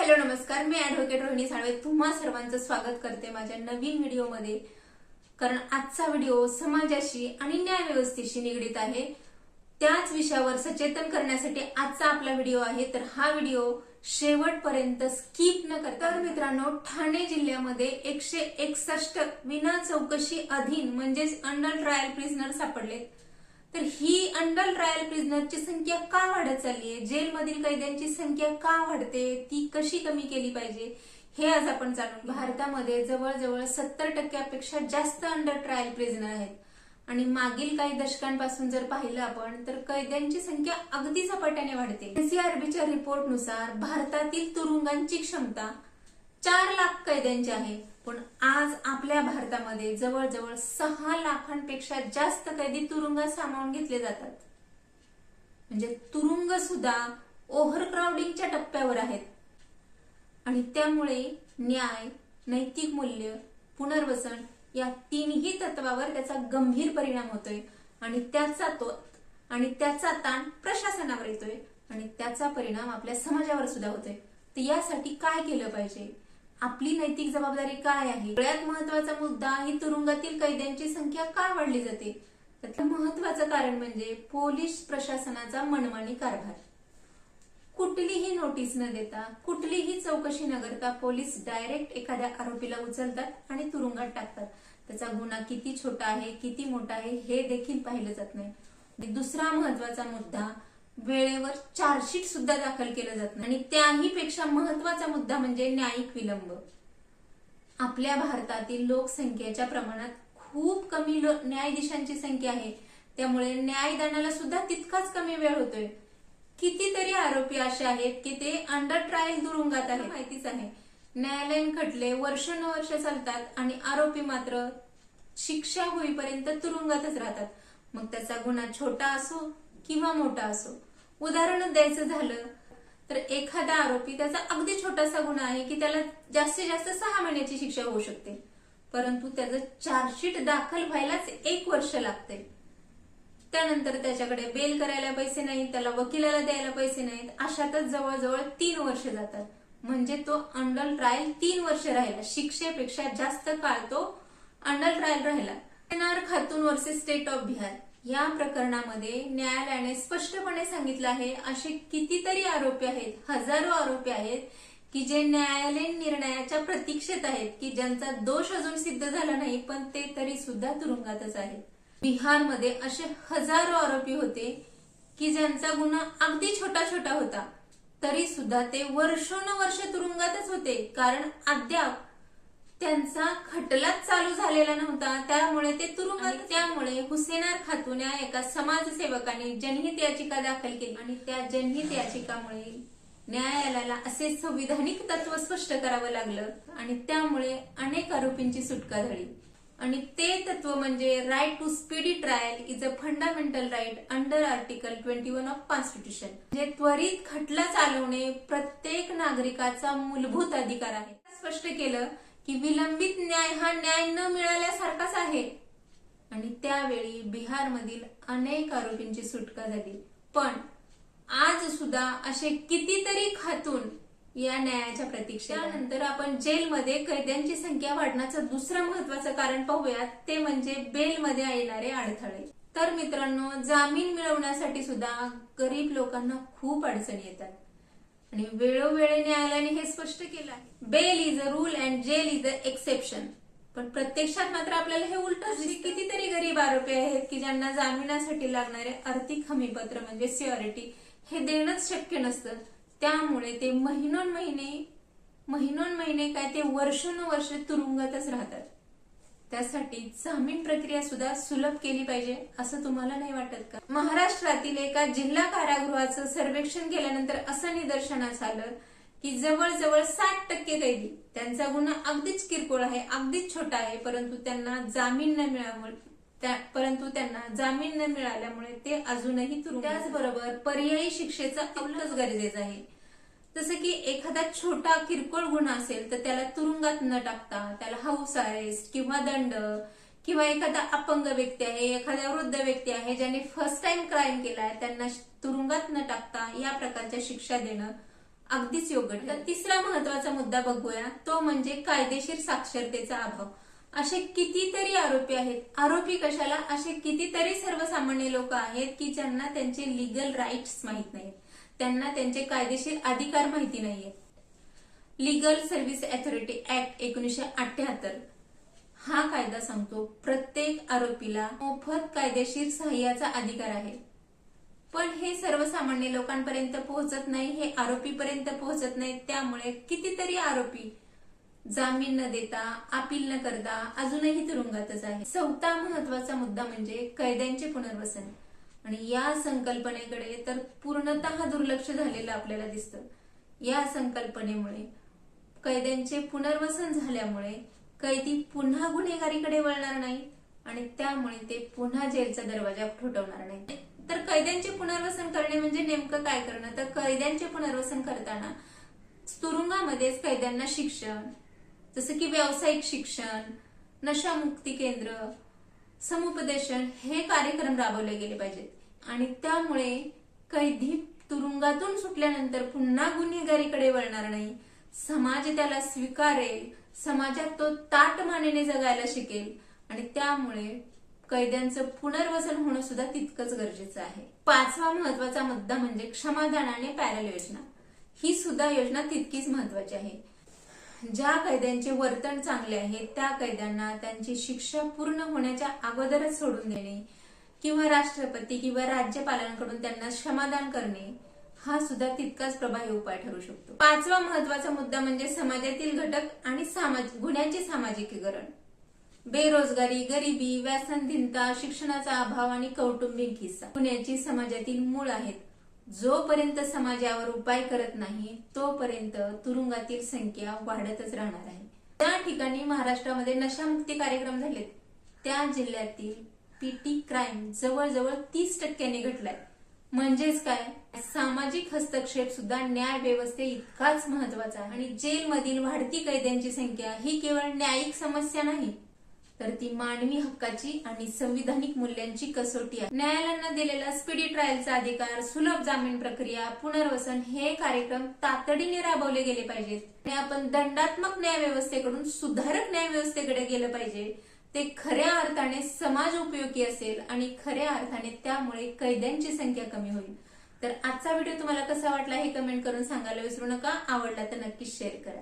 Hello नमस्कार. मी advocate Rohini Salve. तुम्हा सर्वांचं स्वागत करते माझ्या नवीन व्हिडिओमध्ये. कारण आजचा व्हिडिओ समाजाशी आणि न्यायव्यवस्थेशी निगडीत आहे. त्याच विषयावर सचेतन करण्यासाठी आजचा आपला व्हिडिओ आहे. तर हा व्हिडिओ शेवटपर्यंत स्किप न करता. तर मित्रांनो ठाणे जिल्ह्यामध्ये एकशे एकसष्ट विना चौकशी अधीन म्हणजेच अंडर ट्रायल प्रिझनर सापडलेत. तर ही अंडर ट्रायल प्रिझनरची संख्या का वाढत चालली आहे जेलमधील कैद्यांची संख्या का वाढते? ती कशी कमी केली पाहिजे? हे आज आपण जाणून भारतामध्ये जवळजवळ सत्तर टक्क्यापेक्षा जास्त अंडर ट्रायल प्रिझनर आहेत. आणि मागील काही दशकांपासून जर पाहिलं आपण तर कैद्यांची संख्या अगदी झपाट्याने वाढते. एनसीआरबीच्या रिपोर्टनुसार भारतातील तुरुंगांची क्षमता चार लाख कैद्यांची आहे. पण आज आपल्या भारतामध्ये जवळजवळ सहा लाखांपेक्षा जास्त कैदी तुरुंगात सामावून घेतले जातात. म्हणजे तुरुंग सुद्धा ओव्हर क्राऊडिंगच्या टप्प्यावर आहेत. आणि त्यामुळे न्याय नैतिक मूल्य पुनर्वसन या तीनही तत्वावर त्याचा गंभीर परिणाम होतोय. आणि त्याचा तो आणि त्याचा ताण प्रशासनावर येतोय. आणि त्याचा परिणाम आपल्या समाजावर सुद्धा होतोय. तर यासाठी काय केलं पाहिजे? आपली नैतिक जबाबदारी काय आहे? सगळ्यात महत्त्वाचा मुद्दा ही तुरुंगातील कैद्यांची संख्या का वाढली जाते? त्याचं महत्वाचं कारण म्हणजे पोलीस प्रशासनाचा मनमानी कारभार. कुठलीही नोटीस न देता कुठलीही चौकशी न करता पोलीस डायरेक्ट एखाद्या आरोपीला उचलतात आणि तुरुंगात टाकतात. त्याचा गुन्हा किती छोटा आहे किती मोठा आहे हे देखील पाहिलं जात नाही. दुसरा महत्त्वाचा मुद्दा वेळेवर चार्जशीट सुद्धा दाखल केलं जात नाही. आणि त्याही पेक्षा महत्त्वाचा मुद्दा म्हणजे न्यायिक विलंब. आपल्या भारतातील लोकसंख्येच्या प्रमाणात खूप कमी न्यायाधीशांची संख्या आहे. त्यामुळे न्यायदानाला सुद्धा तितकाच कमी वेळ होतोय. कितीतरी आरोपी असे आहेत की ते अंडर ट्रायल तुरुंगात आहे माहितीच आहे. न्यायालयीन खटले वर्षानुवर्ष चालतात आणि आरोपी मात्र शिक्षा होईपर्यंत तुरुंगातच राहतात. मग त्याचा गुन्हा छोटा असो किंवा मोठा असो. उदाहरण द्यायचं झालं तर एखादा आरोपी त्याचा अगदी छोटासा गुन्हा आहे की त्याला जास्तीत जास्त सहा महिन्याची शिक्षा होऊ शकते. परंतु त्याचं चार्जशीट दाखल व्हायलाच एक वर्ष लागते. त्यानंतर त्याच्याकडे बेल करायला पैसे नाहीत त्याला वकिलाला द्यायला पैसे नाहीत. अशातच जवळजवळ तीन वर्ष जातात. म्हणजे तो अंडर ट्रायल तीन वर्ष राहिला. शिक्षेपेक्षा जास्त काळ तो अंडर ट्रायल राहिला. NR Khatoon versus state of Bihar या प्रकरणामध्ये न्यायालयाने स्पष्टपणे सांगितलं आहे असे कितीतरी आरोपी आहेत हजारो आरोपी आहेत की जे न्यायालयीन निर्णयाच्या प्रतीक्षेत आहेत की ज्यांचा दोष अजून सिद्ध झाला नाही पण ते तरी सुद्धा तुरुंगातच आहेत. बिहारमध्ये असे हजारो आरोपी होते की ज्यांचा गुन्हा अगदी छोटा छोटा होता तरी सुद्धा ते वर्षोनवर्ष तुरुंगातच होते कारण अद्याप त्यांचा खटलाच चालू झालेला नव्हता. त्यामुळे ते तुरुंगात त्यामुळे हुसेनार खातून या एका समाजसेवकाने जनहित याचिका दाखल केली. आणि त्या जनहित याचिकामुळे न्यायालयाला असे संविधानिक तत्व स्पष्ट करावं लागलं. आणि त्यामुळे अनेक आरोपींची सुटका झाली. आणि ते तत्व म्हणजे right to speedy trial is a fundamental right under article twenty one of constitution म्हणजे त्वरित खटला चालवणे प्रत्येक नागरिकाचा मूलभूत अधिकार आहे. स्पष्ट केलं की विलंबित न्याय हा न्याय न मिळाल्यासारखाच आहे. आणि त्यावेळी बिहारमधील अनेक आरोपींची सुटका झाली. पण आज सुद्धा असे कितीतरी खातून या न्यायाच्या प्रतीक्षेत त्यानंतर आपण जेलमध्ये कैद्यांची संख्या वाढण्याचं दुसरं महत्वाचं कारण पाहूयात. ते म्हणजे बेलमध्ये येणारे अडथळे. तर मित्रांनो जामीन मिळवण्यासाठी सुद्धा गरीब लोकांना खूप अडचणी येतात. आणि वेळोवेळी न्यायालयाने हे स्पष्ट केलं आहे. Bail is a rule and jail is a exception. पण प्रत्यक्षात मात्र आपल्याला हे उलट कितीतरी गरीब आरोपी आहेत की ज्यांना जामिनासाठी लागणारे आर्थिक हमीपत्र म्हणजे सिक्युरिटी हे देणंच शक्य नसतं. त्यामुळे ते महिनोन महिने महिनोन महिने काय ते वर्षानुवर्ष तुरुंगातच राहतात. त्यासाठी जामीन प्रक्रिया सुद्धा सुलभ केली पाहिजे असं तुम्हाला नाही वाटत का? महाराष्ट्रातील एका जिल्हा कारागृहाचं सर्वेक्षण केल्यानंतर असं निदर्शनास आलं की जवळजवळ साठ टक्के कैदी त्यांचा गुन्हा अगदीच किरकोळ आहे अगदीच छोटा आहे परंतु त्यांना जामीन न मिळाल्यामुळे त्या- परंतु त्यांना जामीन न मिळाल्यामुळे ते अजूनही त्याचबरोबर पर्यायी शिक्षेचा अवलंच गरजेचं आहे. जसं की एखादा छोटा किरकोळ गुन्हा असेल तर त्याला तुरुंगात न टाकता त्याला हाऊस अरेस्ट किंवा दंड किंवा एखादा अपंग व्यक्ती आहे एखादा वृद्ध व्यक्ती आहे ज्याने फर्स्ट टाइम क्राईम केला आहे त्यांना तुरुंगात न टाकता या प्रकारच्या शिक्षा देणं अगदीच योग्य ठरेल. तर तिसरा महत्त्वाचा मुद्दा बघूया तो म्हणजे कायदेशीर साक्षरतेचा अभाव. असे कितीतरी आरोपी आहेत. आरोपी कशाला? असे कितीतरी सर्वसामान्य लोक आहेत की ज्यांना त्यांचे लिगल राईट्स माहीत नाहीत. त्यांना त्यांचे कायदेशीर अधिकार माहिती नाहीये. लिगल सर्व्हिस अथॉरिटी ऍक्ट एकोणीशे अठ्याहत्तर. हा कायदा सांगतो प्रत्येक आरोपीला मोफत कायदेशीर सहाय्याचा अधिकार आहे. पण हे सर्वसामान्य लोकांपर्यंत पोहोचत नाही हे आरोपीपर्यंत पोहोचत नाही त्यामुळे कितीतरी आरोपी जामीन न देता अपील न करता अजूनही तुरुंगातच आहे चौथा महत्त्वाचा मुद्दा म्हणजे कैद्यांचे पुनर्वसन. आणि या संकल्पनेकडे तर पूर्णतः दुर्लक्ष झालेलं आपल्याला दिसतं. या संकल्पनेमुळे कैद्यांचे पुनर्वसन झाल्यामुळे कैदी पुन्हा गुन्हेगारीकडे वळणार नाही आणि त्यामुळे ते पुन्हा जेलचा दरवाजा ठोठवणार नाही. तर कैद्यांचे पुनर्वसन करणे म्हणजे नेमकं काय करणं? तर कैद्यांचे पुनर्वसन करताना तुरुंगामध्येच कैद्यांना शिक्षण जसं की व्यावसायिक शिक्षण नशामुक्ती केंद्र समुपदेशन हे कार्यक्रम राबवले गेले पाहिजेत. आणि त्यामुळे कैदी तुरुंगातून सुटल्यानंतर पुन्हा गुन्हेगारीकडे वळणार नाही. समाज त्याला स्वीकारेल. समाजात तो ताट मानेने जगायला शिकेल. आणि त्यामुळे कैद्यांचं पुनर्वसन होणं सुद्धा तितकंच गरजेचं आहे. पाचवा महत्त्वाचा मुद्दा म्हणजे क्षमादानाने पॅरल योजना. ही सुद्धा योजना तितकीच महत्वाची आहे. ज्या कैद्यांचे वर्तन चांगले आहे त्या कैद्यांना त्यांची शिक्षा पूर्ण होण्याच्या अगोदरच सोडून देणे किंवा राष्ट्रपती किंवा राज्यपालांकडून त्यांना क्षमादान करणे हा सुद्धा तितकाच प्रभावी उपाय ठरू शकतो. पाचवा महत्त्वाचा मुद्दा म्हणजे समाजातील घटक आणि सामाजिक गुन्ह्यांचे सामाजिकीकरण. बेरोजगारी गरिबी व्यासनधीनता शिक्षणाचा अभाव आणि कौटुंबिक हिस्सा गुन्ह्याची समाजातील मूळ आहेत. जोपर्यंत समाजावर उपाय करत नाही तोपर्यंत तुरुंगातील संख्या वाढतच राहणार आहे. त्या ठिकाणी महाराष्ट्रामध्ये नशामुक्ती कार्यक्रम झालेत. त्या जिल्ह्यातील पीटी क्राईम जवळजवळ तीस टक्क्यांनी घटलाय. म्हणजेच काय? सामाजिक हस्तक्षेप सुद्धा न्याय व्यवस्थे इतकाच महत्त्वाचा आहे आणि जेलमधील वाढती कैद्यांची संख्या ही केवळ न्यायिक समस्या नाही तर ती मानवी हक्काची आणि संविधानिक मूल्यांची कसोटी आहे. न्यायालयानं दिलेला स्पीडी ट्रायलचा अधिकार सुलभ जामीन प्रक्रिया पुनर्वसन हे कार्यक्रम तातडीने राबवले गेले पाहिजेत. आणि आपण दंडात्मक न्याय व्यवस्थेकडून सुधारक न्यायव्यवस्थेकडे गेलं पाहिजे. ते खऱ्या अर्थाने समाज उपयोगी असेल आणि खऱ्या अर्थाने त्यामुळे कैद्यांची संख्या कमी होईल. तर आजचा व्हिडिओ तुम्हाला कसा वाटला हे कमेंट करून सांगायला विसरू नका. आवडला तर नक्कीच शेअर करा.